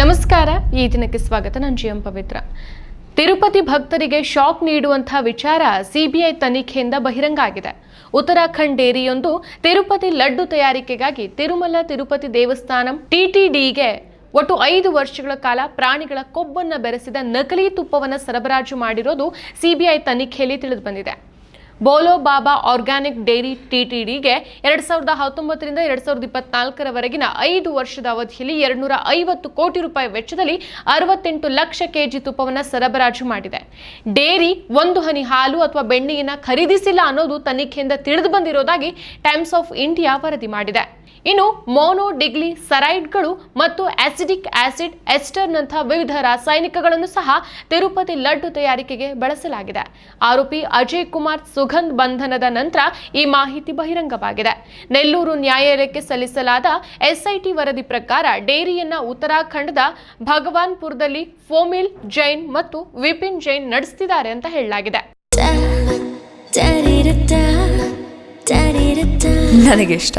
ನಮಸ್ಕಾರ, ಈ ದಿನಕ್ಕೆ ಸ್ವಾಗತ. ನಾನು ಜಿ ಎಂ ಪವಿತ್ರ. ತಿರುಪತಿ ಭಕ್ತರಿಗೆ ಶಾಕ್ ನೀಡುವಂತಹ ವಿಚಾರ ಸಿಬಿಐ ತನಿಖೆಯಿಂದ ಬಹಿರಂಗ ಆಗಿದೆ. ಉತ್ತರಾಖಂಡ್ ಡೇರಿಯೊಂದು ತಿರುಪತಿ ಲಡ್ಡು ತಯಾರಿಕೆಗಾಗಿ ತಿರುಮಲ ತಿರುಪತಿ ದೇವಸ್ಥಾನಂ ಟಿಟಿಡಿಗೆ ಒಟ್ಟು ಐದು ವರ್ಷಗಳ ಕಾಲ ಪ್ರಾಣಿಗಳ ಕೊಬ್ಬನ್ನು ಬೆರೆಸಿದ ನಕಲಿ ತುಪ್ಪವನ್ನು ಸರಬರಾಜು ಮಾಡಿರೋದು ಸಿಬಿಐ ತನಿಖೆಯಲ್ಲಿ ತಿಳಿದು ಬಂದಿದೆ. ಬೋಲೋ ಬಾಬಾ ಆರ್ಗ್ಯಾನಿಕ್ ಡೈರಿ ಟಿಟಿಡಿಗೆ ಎರಡ್ ಸಾವಿರದ ಹತ್ತೊಂಬತ್ತರಿಂದ ಎರಡ್ ಸಾವಿರದ ಇಪ್ಪತ್ನಾಲ್ಕರವರೆಗಿನ ಐದು ವರ್ಷದ ಅವಧಿಯಲ್ಲಿ ಎರಡ್ನೂರ ಐವತ್ತು ಕೋಟಿ ರೂಪಾಯಿ ವೆಚ್ಚದಲ್ಲಿ ಅರವತ್ತೆಂಟು ಲಕ್ಷ ಕೆಜಿ ತುಪ್ಪವನ್ನು ಸರಬರಾಜು ಮಾಡಿದೆ. ಡೇರಿ ಒಂದು ಹನಿ ಹಾಲು ಅಥವಾ ಬೆಣ್ಣೆಯನ್ನು ಖರೀದಿಸಿಲ್ಲ ಅನ್ನೋದು ತನಿಖೆಯಿಂದ ತಿಳಿದು ಬಂದಿರೋದಾಗಿ ಟೈಮ್ಸ್ ಆಫ್ ಇಂಡಿಯಾ ವರದಿ ಮಾಡಿದೆ. ಇನ್ನು ಮೋನೋ, ಡಿಗ್ಲಿ, ಸರೈಡ್ಗಳು ಮತ್ತು ಆಸಿಡಿಕ್ ಆಸಿಡ್ ಎಸ್ಟರ್ನಂತಹ ವಿವಿಧ ರಾಸಾಯನಿಕಗಳನ್ನು ಸಹ ತಿರುಪತಿ ಲಡ್ಡು ತಯಾರಿಕೆಗೆ ಬಳಸಲಾಗಿದೆ. ಆರೋಪಿ ಅಜಯ್ ಕುಮಾರ್ ಸುಗಂಧ್ ಬಂಧನದ ನಂತರ ಈ ಮಾಹಿತಿ ಬಹಿರಂಗವಾಗಿದೆ. ನೆಲ್ಲೂರು ನ್ಯಾಯಾಲಯಕ್ಕೆ ಸಲ್ಲಿಸಲಾದ ಎಸ್ಐಟಿ ವರದಿ ಪ್ರಕಾರ ಡೇರಿಯನ್ನ ಉತ್ತರಾಖಂಡದ ಭಗವಾನ್ಪುರದಲ್ಲಿ ಫೋಮಿಲ್ ಜೈನ್ ಮತ್ತು ವಿಪಿನ್ ಜೈನ್ ನಡೆಸ್ತಿದ್ದಾರೆ ಅಂತ ಹೇಳಲಾಗಿದೆ. ನನಗಿಷ್ಟ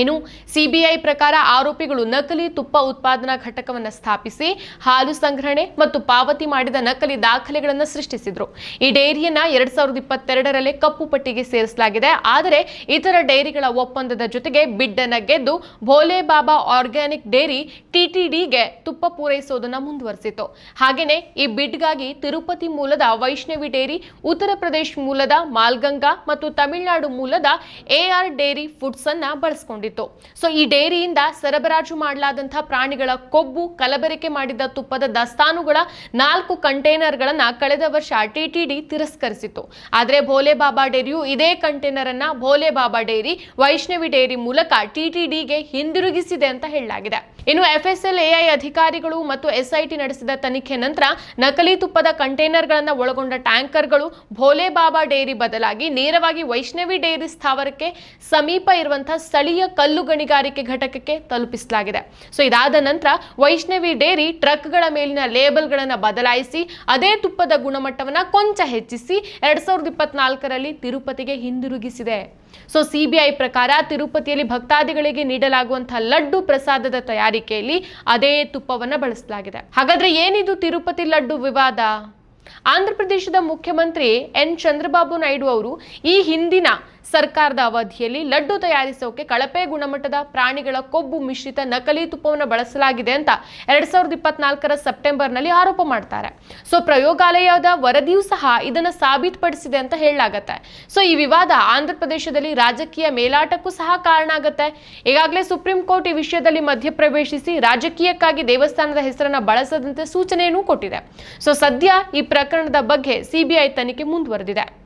ಇನ್ನು ಸಿಬಿಐ ಪ್ರಕಾರ ಆರೋಪಿಗಳು ನಕಲಿ ತುಪ್ಪ ಉತ್ಪಾದನಾ ಘಟಕವನ್ನು ಸ್ಥಾಪಿಸಿ, ಹಾಲು ಸಂಗ್ರಹಣೆ ಮತ್ತು ಪಾವತಿ ಮಾಡಿದ ನಕಲಿ ದಾಖಲೆಗಳನ್ನು ಸೃಷ್ಟಿಸಿದ್ರು. ಈ ಡೈರಿಯನ್ನ ಎರಡ್ ಸಾವಿರದ ಇಪ್ಪತ್ತೆರಡರಲ್ಲೇ ಕಪ್ಪು ಪಟ್ಟಿಗೆ ಸೇರಿಸಲಾಗಿದೆ. ಆದರೆ ಇತರ ಡೈರಿಗಳ ಒಪ್ಪಂದದ ಜೊತೆಗೆ ಬಿಡ್ಡನ ಗೆದ್ದು ಭೋಲೆ ಬಾಬಾ ಆರ್ಗ್ಯಾನಿಕ್ ಡೈರಿ ಟಿಟಿಡಿಗೆ ತುಪ್ಪ ಪೂರೈಸೋದನ್ನು ಮುಂದುವರೆಸಿತು ಹಾಗೆಯೇ ಈ ಬಿಡ್ಗಾಗಿ ತಿರುಪತಿ ಮೂಲದ ವೈಷ್ಣವಿ ಡೈರಿ, ಉತ್ತರ ಪ್ರದೇಶ ಮೂಲದ ಮಾಲ್ಗಂಗಾ ಮತ್ತು ತಮಿಳುನಾಡು ಮೂಲದ ಎಆರ್ ಡೈರಿ ಫುಡ್ಸ್ ಅನ್ನ ಬಳಸಿಕೊಂಡಿತ್ತು ಸೊ ಈ ಡೈರಿಯಿಂದ ಸರಬರಾಜು ಮಾಡಲಾದಂತಹ ಪ್ರಾಣಿಗಳ ಕೊಬ್ಬು, ಕಲಬೆರಕೆ ಮಾಡಿದ ತುಪ್ಪದ ದಾಸ್ತಾನುಗಳ ನಾಲ್ಕು ಕಂಟೈನರ್ಗಳನ್ನ ಕಳೆದ ವರ್ಷ ಟಿಟಿಡಿ ತಿರಸ್ಕರಿಸಿತ್ತು. ಆದರೆ ಭೋಲೆ ಬಾಬಾ ಡೈರಿಯು ಇದೇ ಕಂಟೈನರ್ ಅನ್ನ ಭೋಲೆ ಬಾಬಾ ಡೈರಿ, ವೈಷ್ಣವಿ ಡೈರಿ ಮೂಲಕ ಟಿಟಿಡಿಗೆ ಹಿಂದಿರುಗಿಸಿದೆ ಅಂತ ಹೇಳಲಾಗಿದೆ. ಇನ್ನು ಎಫ್ಎಸ್ಎಲ್ ಎಐ ಅಧಿಕಾರಿಗಳು ಮತ್ತು ಎಸ್ಐಟಿ ನಡೆಸಿದ ತನಿಖೆ ನಂತರ ನಕಲಿ ತುಪ್ಪದ ಕಂಟೈನರ್ಗಳನ್ನು ಒಳಗೊಂಡ ಟ್ಯಾಂಕರ್ಗಳು ಭೋಲೆ ಬಾಬಾ ಡೈರಿ ಬದಲಾಗಿ ನೇರವಾಗಿ ವೈಷ್ಣವಿ ಡೈರಿ ಸ್ಥಾವರಕ್ಕೆ ಸಮೀಪ ಇರುವಂತಹ ಸ್ಥಳೀಯ ಕಲ್ಲು ಗಣಿಗಾರಿಕೆ ಘಟಕಕ್ಕೆ ತಲುಪಿಸಲಾಗಿದೆ. ಸೊ ಇದಾದ ನಂತರ ವೈಷ್ಣವಿ ಡೇರಿ ಟ್ರಕ್ಗಳ ಮೇಲಿನ ಲೇಬಲ್ಗಳನ್ನು ಬದಲಾಯಿಸಿ ಅದೇ ತುಪ್ಪದ ಗುಣಮಟ್ಟವನ್ನು ಕೊಂಚ ಹೆಚ್ಚಿಸಿ ಎರಡ್ ಸಾವಿರದ ಇಪ್ಪತ್ನಾಲ್ಕರಲ್ಲಿ ತಿರುಪತಿಗೆ ಹಿಂದಿರುಗಿಸಿದೆ. ಸೊ ಸಿಬಿಐ ಪ್ರಕಾರ ತಿರುಪತಿಯಲ್ಲಿ ಭಕ್ತಾದಿಗಳಿಗೆ ನೀಡಲಾಗುವಂತಹ ಲಡ್ಡು ಪ್ರಸಾದದ ತಯಾರಿಕೆಯಲ್ಲಿ ಅದೇ ತುಪ್ಪವನ್ನು ಬಳಸಲಾಗಿದೆ. ಹಾಗಾದ್ರೆ ಏನಿದು ತಿರುಪತಿ ಲಡ್ಡು ವಿವಾದ? ಆಂಧ್ರ ಪ್ರದೇಶದ ಮುಖ್ಯಮಂತ್ರಿ ಎನ್. ಚಂದ್ರಬಾಬು ನಾಯ್ಡು ಅವರು ಈ ಹಿಂದಿನ ಸರ್ಕಾರದ ಅವಧಿಯಲ್ಲಿ ಲಡ್ಡು ತಯಾರಿಸೋಕೆ ಕಳಪೆ ಗುಣಮಟ್ಟದ ಪ್ರಾಣಿಗಳ ಕೊಬ್ಬು ಮಿಶ್ರಿತ ನಕಲಿ ತುಪ್ಪವನ್ನು ಬಳಸಲಾಗಿದೆ ಅಂತ ಎರಡ್ ಸಾವಿರದ ಇಪ್ಪತ್ನಾಲ್ಕರ ಸೆಪ್ಟೆಂಬರ್ನಲ್ಲಿ ಆರೋಪ ಮಾಡ್ತಾರೆ. ಸೊ, ಪ್ರಯೋಗಾಲಯದ ವರದಿಯೂ ಸಹ ಇದನ್ನು ಸಾಬೀತುಪಡಿಸಿದೆ ಅಂತ ಹೇಳಲಾಗತ್ತೆ. ಸೊ, ಈ ವಿವಾದ ಆಂಧ್ರ ಪ್ರದೇಶದಲ್ಲಿ ರಾಜಕೀಯ ಮೇಲಾಟಕ್ಕೂ ಸಹ ಕಾರಣ ಆಗುತ್ತೆ. ಈಗಾಗಲೇ ಸುಪ್ರೀಂ ಕೋರ್ಟ್ ಈ ವಿಷಯದಲ್ಲಿ ಮಧ್ಯಪ್ರವೇಶಿಸಿ ರಾಜಕೀಯಕ್ಕಾಗಿ ದೇವಸ್ಥಾನದ ಹೆಸರನ್ನ ಬಳಸದಂತೆ ಸೂಚನೆಯನ್ನೂ ಕೊಟ್ಟಿದೆ. ಸೊ, ಸದ್ಯ ಈ ಪ್ರಕರಣದ ಬಗ್ಗೆ ಸಿಬಿಐ ತನಿಖೆ ಮುಂದುವರೆದಿದೆ.